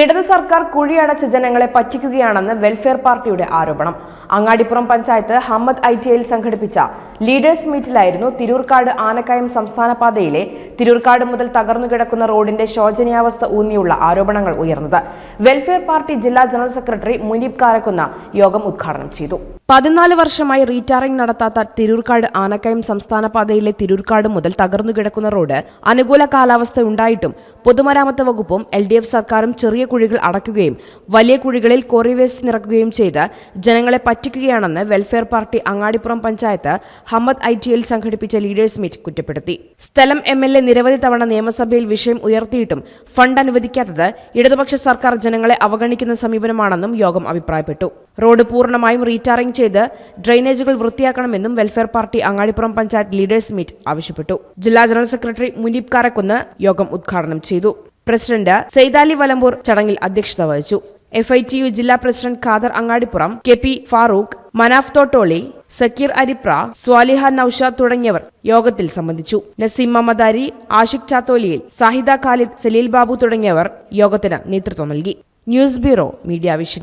ഇടതു സർക്കാർ കുഴിയടച്ച ജനങ്ങളെ പറ്റിക്കുകയാണെന്ന് വെൽഫെയർ പാർട്ടിയുടെ ആരോപണം. Angadippuram panchayat Hammad I T ഐയിൽ സംഘടിപ്പിച്ച ലീഡേഴ്സ് മീറ്റിലായിരുന്നു തിരൂർക്കാട് ആനക്കയം സംസ്ഥാന പാതയിലെ തിരൂർക്കാട് മുതൽ തകർന്നു കിടക്കുന്ന റോഡിന്റെ ശോചനീയാവസ്ഥ ഊന്നിയുള്ള ആരോപണങ്ങൾ ഉയർന്നത്. വെൽഫെയർ പാർട്ടി ജില്ലാ ജനറൽ സെക്രട്ടറി മുനീബ് കാരക്കുന്ന യോഗം ഉദ്ഘാടനം ചെയ്തു. പതിനാല് വർഷമായി റീടാറിംഗ് നടത്താത്ത തിരൂർക്കാട് ആനക്കയം സംസ്ഥാന പാതയിലെ തിരൂർക്കാട് മുതൽ തകർന്നു കിടക്കുന്ന റോഡ് അനുകൂല കാലാവസ്ഥ ഉണ്ടായിട്ടും പൊതുമരാമത്ത് വകുപ്പും എൽ ഡി എഫ് സർക്കാരും ചെറിയ കുഴികൾ അടയ്ക്കുകയും വലിയ കുഴികളിൽ കോറി വേസ്റ്റ് നിറക്കുകയും ചെയ്ത് ജനങ്ങളെ പറ്റിക്കുകയാണെന്ന് welfare party Angadippuram panchayat Hammad I T L സംഘടിപ്പിച്ച ലീഡേഴ്സ് മീറ്റ് കുറ്റപ്പെടുത്തി. സ്ഥലം എം എൽ എ നിരവധി തവണ നിയമസഭയിൽ വിഷയം ഉയർത്തിയിട്ടും ഫണ്ട് അനുവദിക്കാത്തത് ഇടതുപക്ഷ സർക്കാർ ജനങ്ങളെ അവഗണിക്കുന്ന സമീപനമാണെന്നും യോഗം അഭിപ്രായപ്പെട്ടു. റോഡ് പൂർണമായും റീടാറിംഗ് ചെയ്ത് ഡ്രെയിനേജുകൾ വൃത്തിയാക്കണമെന്നും welfare party Angadippuram panchayat leaders meet ആവശ്യപ്പെട്ടു. ജില്ലാ ജനറൽ സെക്രട്ടറി മുനീബ് കാരക്കുന്ന് യോഗം ഉദ്ഘാടനം ചെയ്തു. പ്രസിഡന്റ് സെയ്താലി വലമ്പൂർ ചടങ്ങിൽ അധ്യക്ഷത വഹിച്ചു. എഫ് ഐ ടി യു ജില്ലാ president Khader Angadippuram K P Farooq Manaf Thottoli Sakkir Aripra Swaliha Noushad തുടങ്ങിയവർ യോഗത്തിൽ സംബന്ധിച്ചു. നസീം മമദാരി ആഷിഖ് ചാത്തോലിയിൽ സാഹിദ ഖാലിദ് സലീൽ ബാബു തുടങ്ങിയവർ യോഗത്തിന് നേതൃത്വം നൽകി. News bureau media vision.